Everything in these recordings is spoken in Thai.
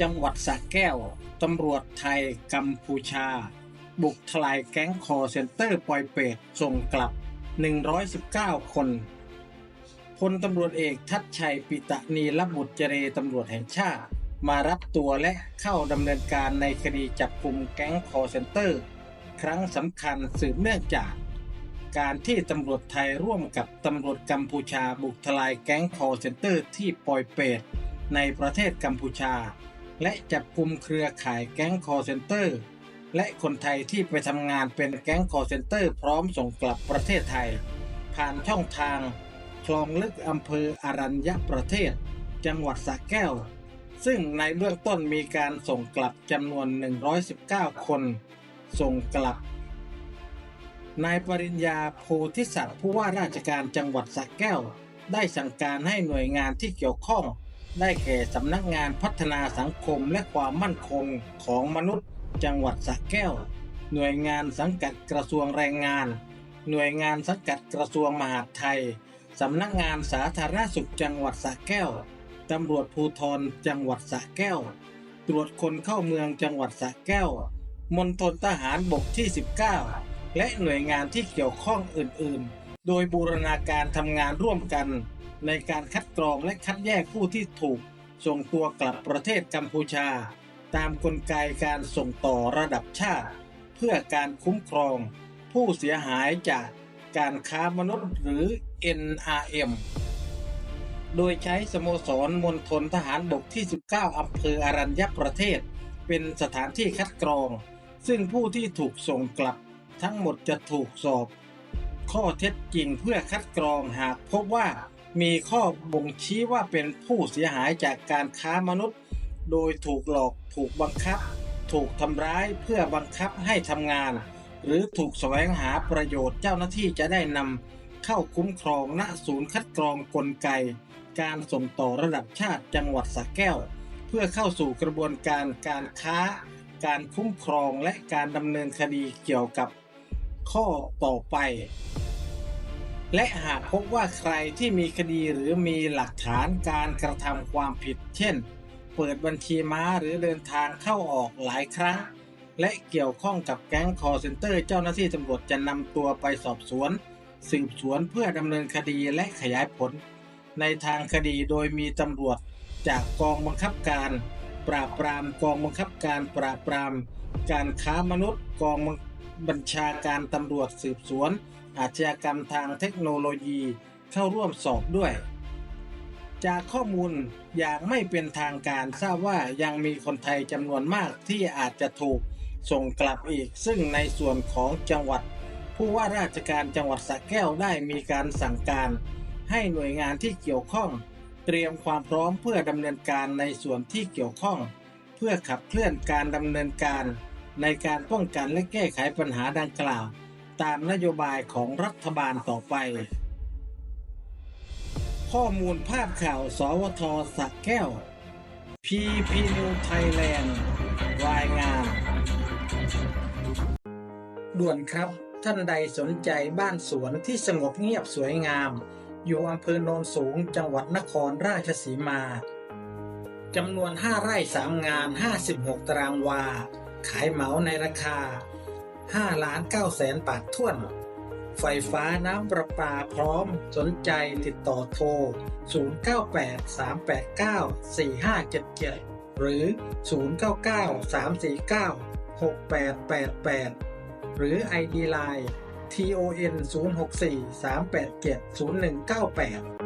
จังหวัดสระแก้ว ตำรวจไทยกัมพูชา บุกทลายแก๊งคอเซนเตอร์ปล่อยเป็ดส่งกลับ 119 คน พลตำรวจเอกทัชชัยปิตะนีรบุตรเจเรตำรวจแห่งชาติ มารับตัวและเข้าดำเนินการในคดีจับกลุ่มแก๊งคอเซนเตอร์ ครั้งสำคัญสืบเนื่องจาก การที่ตำรวจไทยร่วมกับตำรวจกัมพูชาบุกทลายแก๊งคอเซนเตอร์ที่ปอยเปตในประเทศกัมพูชา และจับกลุ่มเครือข่ายแก๊งคอร์เซนเตอร์ และคนไทยที่ไปทำงานเป็นแก๊งคอร์เซนเตอร์ พร้อมส่งกลับประเทศไทย ผ่านช่องทาง คลองลึกอำเภออารัญญประเทศ จังหวัดสระแก้ว ซึ่งในเบื้องต้นมีการส่งกลับจำนวน 119 คน ส่งกลับนายปริญญาโพธิสัตว์ผู้ว่าราชการจังหวัดสระแก้ว ได้สั่งการให้หน่วยงานที่เกี่ยวข้อง ได้แก่สำนักงานพัฒนาสังคมและความมั่นคงของมนุษย์ จังหวัดสระแก้ว หน่วยงานสังกัดกระทรวงแรงงาน หน่วยงานสังกัดกระทรวงมหาดไทยสำนักงานสาธารณสุขจังหวัดสระแก้วตำรวจภูธรจังหวัดสระแก้ว ตรวจคนเข้าเมืองจังหวัดสระแก้วมณฑลทหารบกที่ 19 และหน่วยงานที่เกี่ยวข้องอื่น ๆ โดยบูรณาการทำงานร่วมกัน ในการคัดกรองและคัดแยกผู้ที่ถูก ส่งตัวกลับประเทศกัมพูชา ตามกลไกการส่งต่อระดับชาติ เพื่อการคุ้มครอง ผู้เสียหายจากการค้ามนุษย์หรือ NRM โดยใช้สโมสรมณฑลทหารบกที่ 19 อำเภออรัญญประเทศ เป็นสถานที่คัดกรอง ซึ่งผู้ที่ถูกส่งกลับทั้งหมดจะถูกสอบ ข้อเท็จจริงเพื่อคัดกรองหากพบว่า มีข้อบ่งชี้ว่าเป็นผู้เสียหายจากการค้ามนุษย์ โดยถูกหลอกถูกบังคับ ถูกทำร้ายเพื่อบังคับให้ทำงาน หรือถูกแสวงหาประโยชน์เจ้าหน้าที่จะได้นำเข้าคุ้มครองณศูนย์คัดกรองกลไก การส่งต่อระดับชาติจังหวัดสระแก้ว เพื่อเข้าสู่กระบวนการการค้า การคุ้มครองและการดำเนินคดีเกี่ยวกับข้อต่อไป และหากพบว่าใครที่มีคดีหรือมีหลักฐานการกระทำความผิด เช่น เปิดบัญชีม้าหรือเดินทางเข้าออกหลายครั้ง และเกี่ยวข้องกับแก๊งคอร์เซนเตอร์เจ้าหน้าที่ตำรวจจะนำตัวไปสอบสวน สืบสวนเพื่อดำเนินคดีและขยายผล ในทางคดีโดยมีตำรวจจากกองบังคับการ ปราบปรามกองบังคับการปราบปราม การค้ามนุษย์กองบั บัญชาการตำรวจสืบสวน อาชญากรรมทางเทคโนโลยีเข้าร่วมสอบด้วย จากข้อมูลอย่างไม่เป็นทางการทราบว่ายังมีคนไทยจำนวนมากที่อาจจะถูกส่งกลับอีก ซึ่งในส่วนของจังหวัด ผู้ว่าราชการจังหวัดสระแก้วได้มีการสั่งการ ให้หน่วยงานที่เกี่ยวข้อง เตรียมความพร้อมเพื่อดำเนินการในส่วนที่เกี่ยวข้อง เพื่อขับเคลื่อนการดำเนินการ ในการป้องกันและแก้ไขปัญหาดังกล่าว ตามนโยบายของรัฐบาลต่อไป ข้อมูลภาพข่าว สวทสะแก้ว PP New Thailand รายงาน ด่วนครับ ท่านใดสนใจบ้านสวนที่สงบเงียบสวยงาม อยู่อำเภอโนนสูงจังหวัดนครราชสีมาจำนวน 5 ไร่ 3 งาน 56 ตารางวา ขายเหมาในราคา 5 ล้าน9แสนบาทท้วน ไฟฟ้าน้ำประปาพร้อมสนใจติดต่อโทร 0983894577 หรือ 0993496888 หรือ ID Line TON 064 387 0198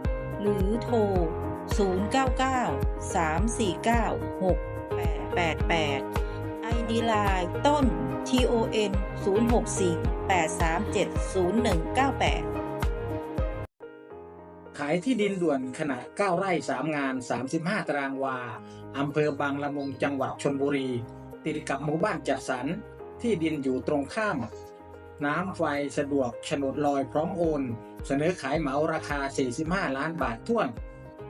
หรือโทร 099 349 6888 ID Line ต้น TON 064 837 0198 ขายที่ดินด่วนขนาด 9 ไร่ 3 งาน 35 ตารางวา อำเภอบางละมุงจังหวัดชนบุรี ติดกับหมู่บ้านจัดสรร ที่ดินอยู่ตรงข้าม น้ำไฟสะดวกฉนดลอยพร้อมโอน เสนอขายเหมาราคา 45 ล้านบาทท้วน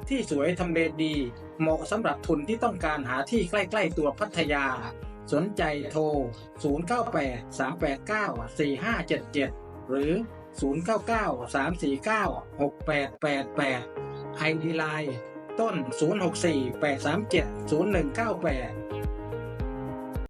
ที่สวยทำเลดี เหมาะสำหรับทุนที่ต้องการหาที่ใกล้ ๆ ตัวพัทยา สนใจโทร 098-389-4577 หรือ 099-349-6888ไอดีไลน์ต้น 064-837-0198